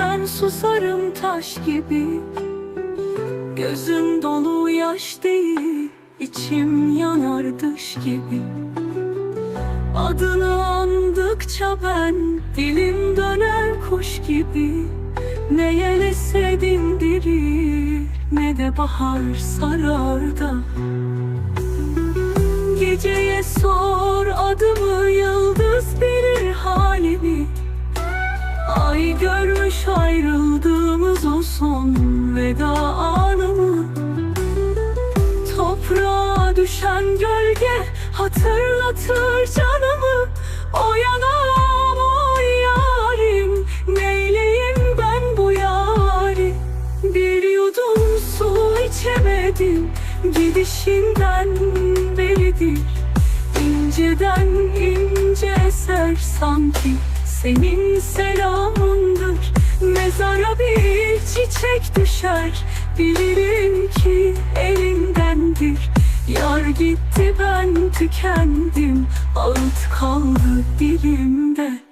ben susarım taş gibi. Gözüm dolu yaş değil içim yanar dış gibi. Adını andıkça ben dilim döner kuş gibi. Ne yel dindirir ne de bahar sarar da Geceye sor adımı Ay görmüş ayrıldığımız o son veda anımı. Toprağa düşen gölge hatırlatır canımı. O yanağım o yarim Neyleyim ben bu yari? Bir yudum su içemedim Gidişinden beridir. İnceden ince eser sanki Senin selamındır. Mezara bir çiçek düşer. Bilirim ki elindendir. Yar gitti ben tükendim. Ağıt kaldı dilimde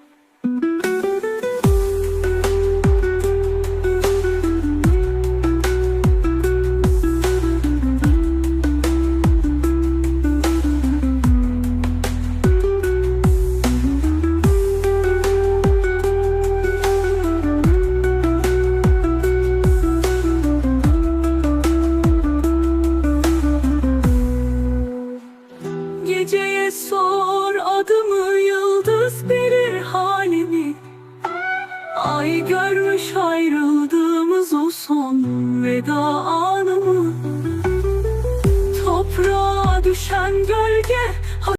Geceye sor adımı yıldız bilir halimi. Ay görmüş ayrıldığımız o son veda anımı. Toprağa düşen gölge